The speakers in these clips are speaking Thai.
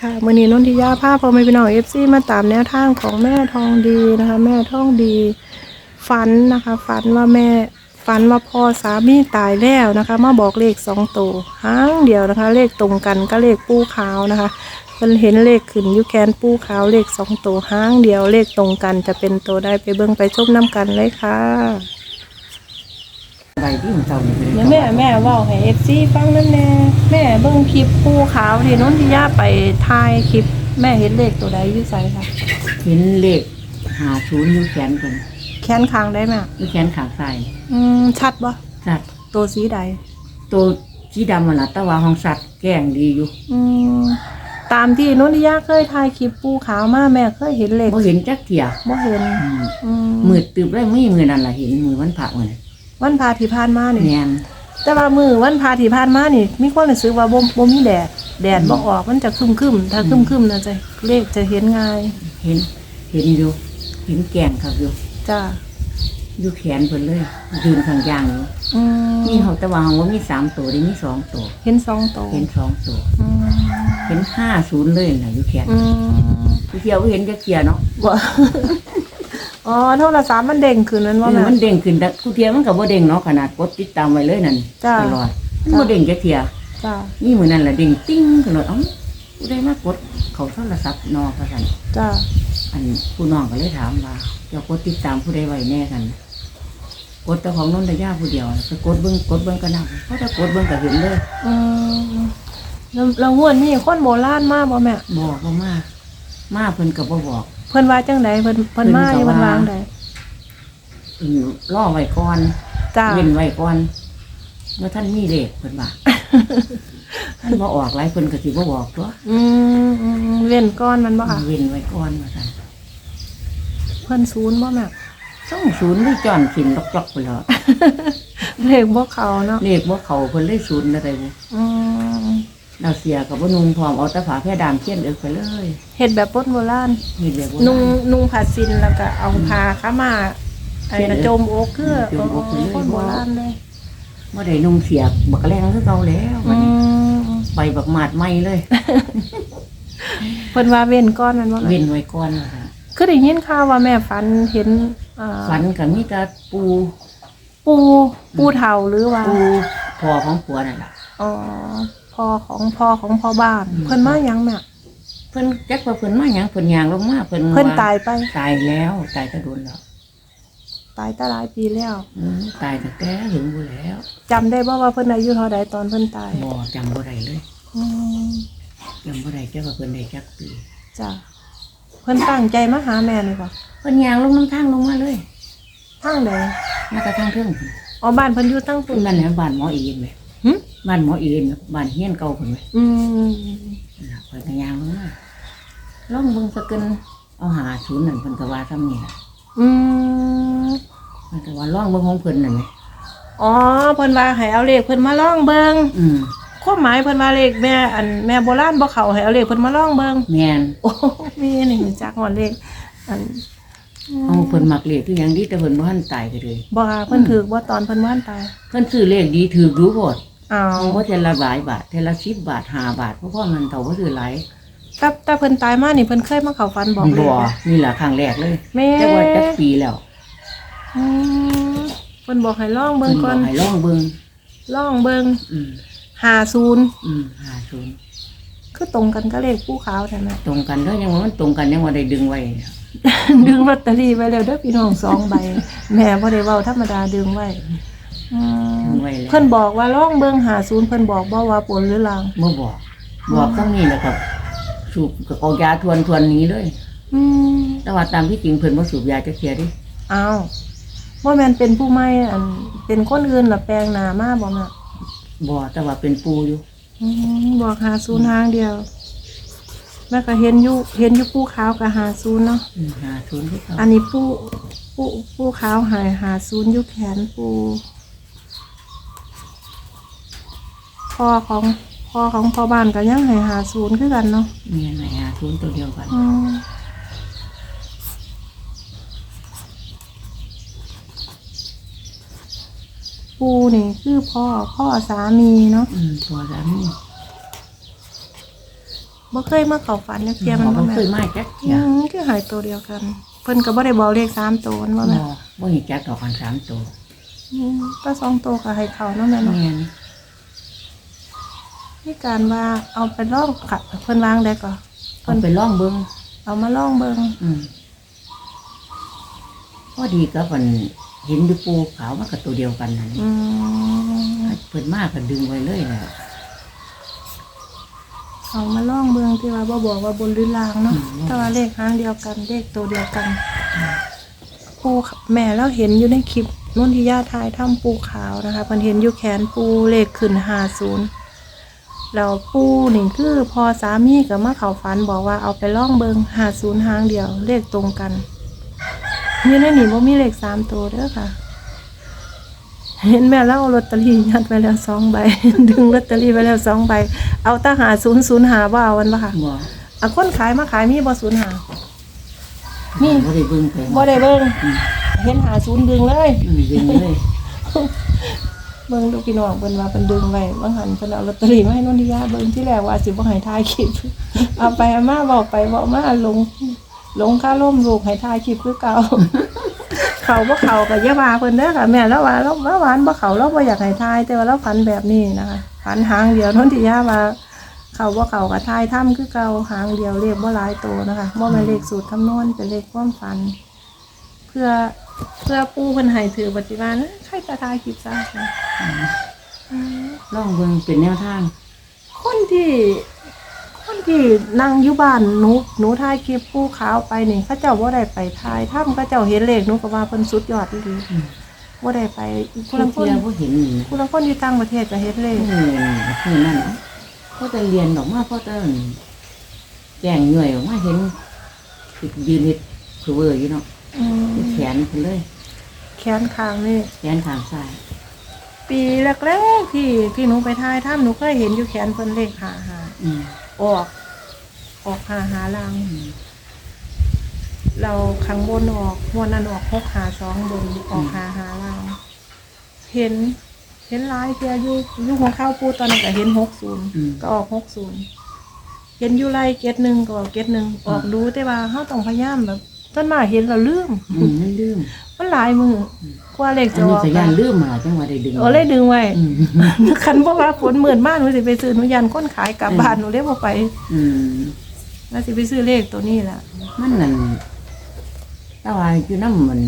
ค่ะมื่อนีนนทิยาภาพพอไม่เป็นน้องเอฟซีมาตามแนวทางของแม่ทองดีนะคะ แม่ทองดีฝันนะคะ ฝันว่าแม่ฝันว่าพ่อสามีตายแล้วนะคะ มาบอกเลขสองตัวหางเดียวนะคะ เลขตรงกันก็เลขปูขาวนะคะเพิ่นเห็นเลขขึ้นยุแคนปูขาวเลขสองตัวหางเดียวเลขตรงกันจะเป็นตัวได้ไปเบิ่งไปชมน้ำกันเลยค่ะ ไรที่ของเจ้านี่เป็นเดี๋ยวแม่แม่เว่าให้เอฟซีฟังนั่นแน่แม่เบิ่งคลิปปูขาวที่นนทิยาไปถ่ายคลิป แม่เห็นเลขตัวใดอยู่ไสค่ะ เห็นเลขหาศูนย์อยู่แขนกันแขนคางได้ไหมอยู่แขนขางซ้ายอืมชัดบ่สัตว์ตัวสีใด ตัวสีดำมันละแตะว่าของสัตว์แกล้งดีอยู่อืมตามที่นนทิยาเคยถ่ายคลิปปูขาวมาแม่เคยเห็นเลขบ่เห็นจักเถี่ยบ่เห็นอืมอืมมืดตึบเลยไม่มือนั่นล่ะเห็นมือมันผ่ามือ วันพาที่ผ่านมานี่ แม่นแต่ว่ามือวันพาที่ผ่านมานี่ มีคนรู้สึกว่าบ่บ่มีแดด แดดบ่ออกมันจะครึมๆ ถ้าครึมๆน่ะจะเลขจะเห็นง่ายเห็น เห็นอยู่ เห็นแกล้งครับอยู่จ้าอยู่แขนเพิ่นเลยยืนข้างย่างอยู่อืมมีเขาแตะว่าของว่ามีสามตัวได้มีสองตัว เห็นสองตัวเห็นสองตัว อืมเห็นห้าศูนย์เลยน่ะอยู่แขนอืม เที่ยวบ่เห็นจักเที่ยเนาะ บ่ อ๋อโทรศัพท์มันเด้งขึ้นนั้นว่าเออแม่ มันเด้งขึ้นแต่กูเทียมันก็บ่เด้งเนาะขนาดกดติดตามไว้เลยนั่นจ้าตลอดมันบ่เด้งจักเที่ยจ้านี่มือนั่นแหละเด้งติ้งขึ้นเลยเอ้าผู้ใดมากดเขาโทรศัพท์นอกกันจ้าอันผู้น้องก็เลยถามว่าเจะกดติดตามผู้ใดไว้แน่กันกดแต่ของนนทยาผู้เดียวจะกดเบิ้งกดเบิ้งก็นับเพราะถ้ากดเบิ้งก็เห็นเลยอืมแล้วแล้วงวดนี้คนโบราณมาบ่แม่บอกว่ามามาเพิ่นก็บ่บอก เพิ่นว่าจังไดเพิ่นเพิ่นมาอยู่เพิ่เพิ่นนก็ว่าวางไดอืมล่อไว้ก่อนจ้าเว้นไว้ก่อนเมื่อท่านมีเลขเพิ่นว่าท่านบ่ออกหลายเพิ่นก็สิบ่บอกตัวอืมอืมเว้นก้อนมันบ่ค่ะเว้นไว้ก่อนว่าซั่นเพิ่นศูนย์บ่แม่ส่งศูนย์ได้จอนขินล็อกๆไปแล้วเลขบ่เข้าเนาะเลขว่าเขาเพิ่นเลยศูนย์อะไรบุอืม เราเสียกับว่านุ่งพร้อมเอาแตะฝาแพร่ดามเขียนเอิกไปเลยเฮ็ดแบบปนโบราณเห็นเลยว่า นุ่งนุ่งผ้าซินแล้วก็เอาผ้าขาวมาไอ้กระโจมอกคือโจมอกไปเลย คนโบราณเลยว่าได้นุ่งเสียกบักแรงคือเก่าแล้วอืมไปบักหมาดไม่เลย เพิ่นว่าเว้นก้อนมันบ่แม่เว้นไว้ก่อนว่าซั่นคือได้ยินข่าวว่าแม่ฝันเห็นอ่าฝันกับมีแต่ปูปูปูเฒ่าหรือว่าปูพอของผัวนั่นแหละอ๋อ พ่อของพ่อของพ่อบ้านอืมเพิ่นมาหยังแม่เพิ่นจักว่าเพิ่นมาหยังเพิ่นยางลงมาเพิ่นเพิ่นว่ตายไป ตายแล้วตายแตะโดนแล้วตายตั้งหลายปีแล้วอืมตายตั้งแต่ถึงบ่แล้วจำได้บ่ว่าเพิ่นอายุเท่าใดตอนเพิ่นตายบ่จำบ่ได้เลยอืมจำบ่ได้จักว่าเพิ่นได้จักปีจ้ะเพิ่นตั้งใจมาหาแม่นี่บ่เพิ่นยางลงน้ำทางลงมาเลยทางใดมาแต่ทางเทิงอ๋อบ้านเพิ่นอยู่ตั้งคุปุ่ณนบ้านไหนบ้านหมอเอ็นไหมหึ บ้านหมอเอ็นบ้านเฮียนเก่าคนไหมอืมคอยกันยางลงมาลองเบิ่งสักเกินเอาหาศูนย์นั่นเพิ่นก็ว่าทำนี่ล่ะอืมเพิ่นก็ว่าลองเบิ่งของเพิ่นนั่นไหมอ๋อเพิ่นว่าให้เอาเลขเพิ่นมาลองเบิ่งอืมความหมายเพิ่นว่าเลขแม่อันแม่โบราณบ่เข้าให้เอาเลขเพิ่นมาลองเบิ่งแม่นโอ้มีนี่จักฮอดเลขอันเอาเพิ่นมักเลขคือหยังดีแต่เพิ่นบ่ทันตายก็เลยบ่ค่ะเพิ่นถือบ่ตอนเพิ่นว่านตายเพิ่นซื้อเลขดีถือดูโพด อ้าวเอาบ่เทอละหลายบาทเทอละ10บาท5บาทเพราะว่ามันเท่าบ่ซื้อหลายแต่แต่เพิ่นตายมานี่เพิ่นเคยมาเข้าฝันบอกเลบ่ขไหมนี่ล่ะครั้งแรกเลยแม่แต่ว่าจักปีแล้วอืมเพิ่นบอกให้ลองเบิ่เพิ่งนบก่ออกนให้ลองเบิ่งลองเบิ่งอืม50อืม50คือตรงกันก็เลขผู้ขาวใช่ไหมตรงกันเด้อยังว่ามันตรงกันยังว่าได้ดึงไว้เนี่ยดึงลอตเตอรี่ไว้แล้วเด้อพี่น้องสองใบ แม่บ่ได้เว้าธรรมดาดึงไว้ อืมดึงไว้แล้วเพิ่นบอกว่าลองเบิ่ง50เพิ่นบอกบ่ว่าปนหรือลางบ่บอกบอกทั้งนี้แหละครับ สูบกับเอายาทวนทวนหนี้เลย อืมแต่ว่าตามที่จริงเพิ่นบ่สูบยาจะเคลียร์ดิอ้าวว่าแม่นเป็นผู้ใหม่อันเป็นคนอื่นละแปลงหน้ามาบ่แม่บ่แต่ว่าเป็นปูอยู่อืมบอกหาศูนย์ทางเดียวแม่ก็เห็นอยู่เห็นอยู่ปูขาวกับหาศูนย์เนาะ อืมหาศูนย์ที่เขาอันนี้ปูปูปูขาวหายหาศูนย์อยู่แขนปู พ่อของพ่อของพ่อบ้านก็ยังใหายหาศูนย์คือกันเนาะมีอันไหนหาศูนย์ตัวเดียวกันอืมปูนี่คือพ่อพ่อสามีเนาะอืมตัวสามีบ่เคยมาเข้าฝันจักเที่ยมันบ่บ่แม่เคยมาจักเที่อืยมคือหายตัวเดียวกัน เพิ่นก็บ่ได้บอกเลขสามตัวนั่นบ่บ่แม่บ่เห็นจักดอกกันสามตัวอืมก็สองตัวก็ให้เขาเนาะแม่เนาะ แม่น มีการว่าเอาไปลองขัดเพิ่นวางได้ก่อนเอาไปลองเบิ่งเอามาลองเบิ่งอืมพอดีกับมันเห็นอยู่ปูขาวมันก็ตัวเดียวกันนั่นอืมเพิ่นมาก็ดึงไว้เลยแหละเอามาลองเบิ่งที่ว่าบ่บอกว่าบนหรือล่างเนาะแต่ว่าเลขหางเดียวกันเลขตัวเดียวกันปูแม่เราเห็นอยู่ในคลิปนุ่นที่ย่าทายถ้ำปูขาวนะคะเพิ่นเห็นอยู่แขนปูเลขขึ้น50 แล้วปูนี่คือพอสามีกับมาเขาฝันบอกว่าเอาไปลองเบิ่ง50หางเดียว เลขตรงกันอยู่ในนี่บ่มีเลขสามตัวเด้อค่ะ เห็นแม่แล้วเอาลอตเตอรี่ยัดไปแล้วสองใบ ดึงลอตเตอรี่ไปแล้วสองใบ เอาตาหาศูนย์ศูนย์หาว่าเอาวันปะค่ะบ่เอาคนขายมาขายมีบ่ศูนย์หา นี่ บ่ได้เบิ่งไปบ่ได้เบิ่งเห็นหาศูนย์ดึงเลย อืมดึงเลย เบิ่งดูพี่น้องเพิ่นว่าเพิ่นดึงไว้บางหันเพิ่นเอาลอตเตอรี่มาให้นนทิยาเบิ่งที่แรกว่าสิบ่ให้ถ่ายคลิปเอาไปเอามาบอกไปบอกมาลงลงค่าร่มลูกให้ถ่ายคลิปคือเก่าเขาบ่เขาก็อย่าว่าเพิ่นเด้อค่ะแม่แล้วว่าเราว่าหวานบ่เขาเราบ่อยากให้ถ่าย แต่ว่าเราฝันแบบนี้นะคะฝันหางเดียวนนทิยาว่าเขาบ่เขาก็ถ่ายถ้ำคือเก่าหางเดียวเลขบ่หลายโตนะคะบ่แม่นเลขสูตรคำนวณเป็นเลขความฝัน เพื่อ เพื่อปู่เพิ่นให้ถือปฏิบัตินะใครจะถ่ายคลิปซะค่ะอืมลองเบิ่งเป็นแนวทาง คนที่ คนที่นั่งอยู่บ้านหนูหนูถ่ายคลิปผู้ขาวไปนี่เขาเจ้าว่าได้ไปถ่ายถ้ำเขาเจ้าเห็นเลขหนูก็ว่าเพิ่นสุดยอดดีอืม ว่าได้ไปคุผู้ณลัลังงคคนนผู้เห็นนี่คุณลังคนอยู่ต่างประเทศก็เห็นเลข ผู้ผู้นั่นเนาะเพราะจะเรียนออกมาเพราะจะแจ้งเหนื่อยออกมาเห็นคือยืนเฮ็ดคือเวอร์อยู่เนาะอืม แขนเพิ่นเลย แขนข้างนี่แขนข้างซ้ายปีแรกๆที่ที่หนูไปถ่ายถ้ำหนูเคยเห็นอยู่แขนเพิ่นเลขหาหาอืมออก ออกหาหาลางอืม เราข้างบนออกงวดนั้นออกหกหาสองบนออกหาหาลางเห็น เห็นหลายเทียอยู่อยู่ของข้าวปูตอนนั้นก็เห็นหกศูนย์ อืม ก็ออกหกศูนย์เห็นอยู่ไรเกตหนึ่งก็ออกเกตหนึ่งออกดูแต่ว่าเขาต้องพยายามแบบ ต้นมาเห็นเราลืมอืมนั่นลืมมันหลายมืออมกว่าเลขอัจะนอนี้อกสยานลืมมาจังหวะได้ดึงโอ้เลยดึงไว้อืมคันบอกว่าฝนเหมือนมากหนูสิไปซื้อหนูยันค้นขายกลับบ้านหนูเลยบ่ไปอืมแล้วสิไปซื้อเลขตัวนี้แหละมันนั่นแต่ว่าอยู่น้ำมัน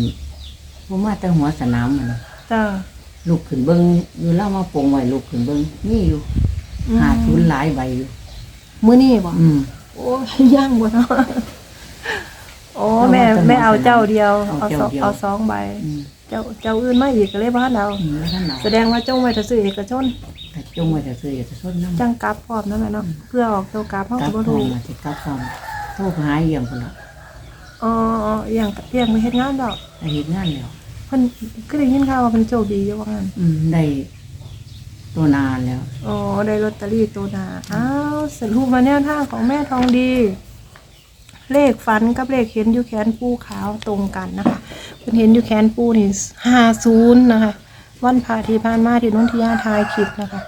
ผมมาแต่หัวสนามมันจ้าลูกขึ้นเบิ้งอยู่เล่ามาปงไว้ลูกขึ้นเบิ้งนี่อยู่อืมหาทุนหลายใบอยู่มื้อนี้บ่อืมโอ้ยย่างบ่เนาะโอ้เอามาแม่แต่แม่เอาเจ้าเดียวเอาเอาเจ้าสองเดียวเอาสองใบ อืมเจ้าเจ้าอื่นมาอีกก็เลยบ้านเรา อืมแล้วท่านหนาวแสดงว่าจงไว้ถ้าซื้อเอกชน แต่จงไว้แต่ซื้อจะส้นน้ำจังกลับพร้อมนั่นแหละเนาะเพื่อออกตัวกลับเฮากลัก็บบ่พร้อรู้มมาสิกลับพร้อมโทรหาเยี่ยมคนละอ๋ออ๋ออหย่างเที่ยงไปเฮ็ดงานดอกได้เห็นงานแล้วเพิ่นคือได้ยินข่าวว่าเพิ่นโชคดีอยู่ว่างั้นอืมได้ตัวนานแล้วอ๋อได้ลอตเตอรี่ตัวหนาอ้าวสรุปมาแนวทางของแม่ทองดี เลขฝันกับเลขเห็นอยู่แขนปูขาวตรงกันนะคะเพิ่นเห็นอยู่แขนปูนี่50นย์นะคะ วันพระที่ผ่านมาที่นุ่นทิยาทายคลิปนะคะ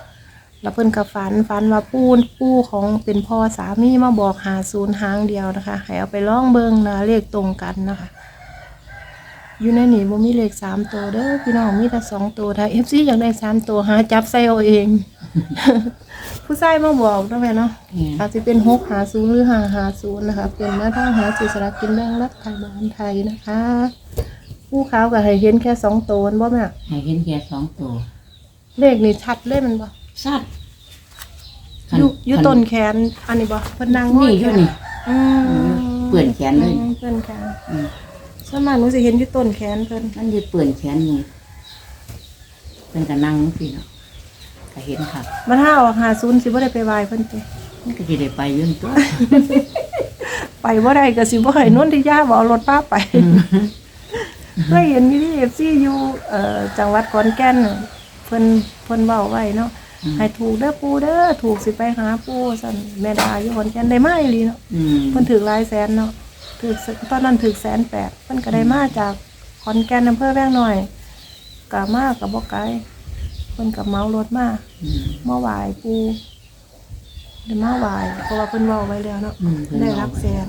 แล้วเพิ่นก็ฝันฝันว่าปูนปูของเป็นพ่อสามีมาบอกหาศูนย์หางเดียวนะคะให้เอาไปล่องเบิงนะเลขตรงกันนะคะอยู่ในนี่บ่มีเลขสามตัวเด้อพี่น้องมีแต่สองตัวถ้าเอฟซีอยากได้สามตัวหาจับใส่เอาเอง ผู้ชายมาบอกนะแม่เนาะเนี่ยอาจจะเป็นหกหาศูนย์หรือหาหาศูนย์นะคะ เป็นหน้าทางหาสื่อสลารกินแบ่งรัฐบาลไทยนะคะ ผู้ขาวก็ให้เห็นแค่สองตัวนั่นบ่แม่ให้เห็นแค่สองตัวเลขนี่ชัดเลยแมันบ่สัตว์อยู่อยู่ต้นแขน อันนี้บ่เพิ่นนั่งนี่ห้อยู่นี่อืมเปื่อนแขนเลยอืมเปื่อนแขนอืมส่วนมากหนูสิเห็นอยู่ต้นแขนเพิ่นมันอยู่เปื่อนแขนนี่เป็นกระนั่งสิเนาะ ก็เห็นครับมันห้าออกหาศูนย์สิบ่ได้ไปไหว้เพิ่นติมันก็จะได้ไปอยืนตัวไปบ่ได้ก็สิบ่ให้นนทิยาบ่เอารถป้าไปเคยเห็นอยู่ที่ FC อยู่เอ่อจังหวัดขอนแก่นน่ะเพิ่นเพิ่นเว้าไว้เนาะอืมให้ถูกเด้อปูเด้อถูกสิไปหาปูซั่นแม่ดาอยู่ขอนแก่นได้มาอีหลีเนาะ อืมเพิ่นถือหลายแสนเนาะถือตอนนั้นถือแสนแปดเพิ่นก็ได้มาจากขอนแก่นอำเภอแว้งหน่อยกะมากับบ่ไกล เพิ่นกับเมารถมาอืมเมื่อวายปูเดี๋ยวมาไหวเพราะว่าเพิ่นเว้าไว้แล้วเนาะอืมเพิ่นได้เว้ารักแสน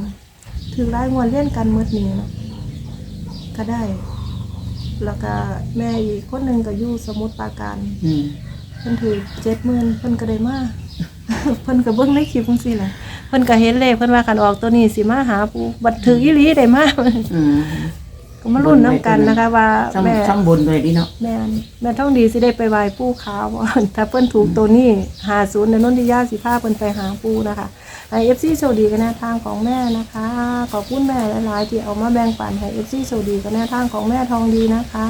ถึงรายงวดเล่นกันหมืดนี้เนาะก็ได้ แล้วก็แม่อีกคนหนึ่งก็อยู่สมุทรปราการ อืมเพิ่นถือเจ็ดหมื่นเพิ่นก็ได้มา เพิ่นก็เบิ่งในคลิปจังซี่แหละเพิ่นก็เห็นเลขเพิ่นว่าคันออกตัวนี้สิมาหาปูบัดถืออีหลีได้มา อืม ก็มาลุ้นน้ำกันนะคะ ว่าแม่ซ้ำซ้ำบนเลยดิเนาะแม่นแม่ท่องดีสิได้ไปไหว้ปู่ขาวบ่ ถ้าเพิ่นถูกตัวนี้หาศูนย์ในนนทิยาสิพาเพิ่นไปหาปู่นะคะไอเอฟซีโชคดีกันแนวทางของแม่นะคะ ขอบคุณแม่หลายๆที่เอามาแบ่งปันให้เอฟซีโชคดีกันแนวทางของแม่ทองดีนะคะ